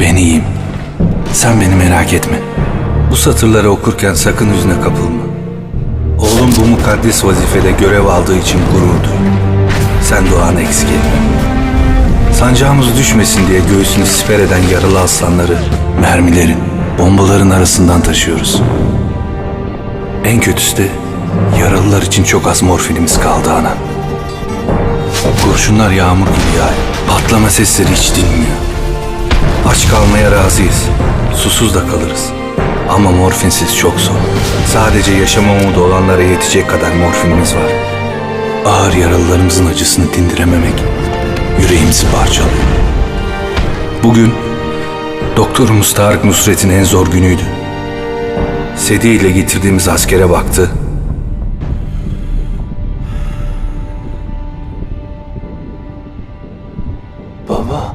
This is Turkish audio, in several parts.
Ben iyiyim. Sen beni merak etme. Bu satırları okurken sakın hüzne kapılma. Oğlum bu mukaddes vazifede görev aldığı için gurur duy. Sen duanı eksik etme. Sancağımız düşmesin diye göğsünü siper eden yaralı aslanları mermilerin, bombaların arasından taşıyoruz. En kötüsü de yaralılar için çok az morfinimiz kaldı ana. Kurşunlar yağmur gibi yağıyor. Patlama sesleri hiç dinmiyor. Aç kalmaya razıyız. Susuz da kalırız. Ama morfinsiz çok zor. Sadece yaşama umudu olanlara yetecek kadar morfinimiz var. Ağır yaralılarımızın acısını dindirememek yüreğimizi parçalıyor. Bugün doktorumuz Tarık Nusret'in en zor günüydü. Sedi ile getirdiğimiz askere baktı. Baba.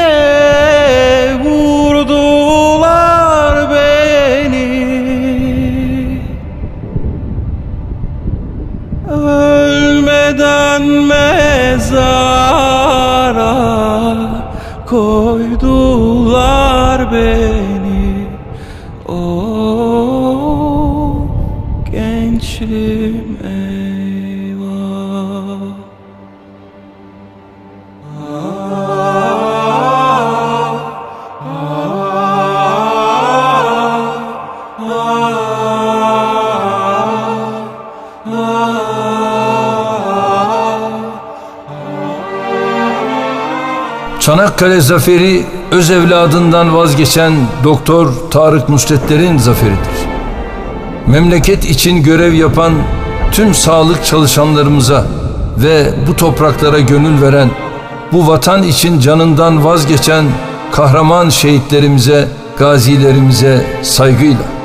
Ölmeden mezara koydular beni? O gençliğim eyvah Çanakkale zaferi öz evladından vazgeçen Doktor Tarık Nusretler'in zaferidir. Memleket için görev yapan tüm sağlık çalışanlarımıza ve bu topraklara gönül veren, bu vatan için canından vazgeçen kahraman şehitlerimize, gazilerimize saygıyla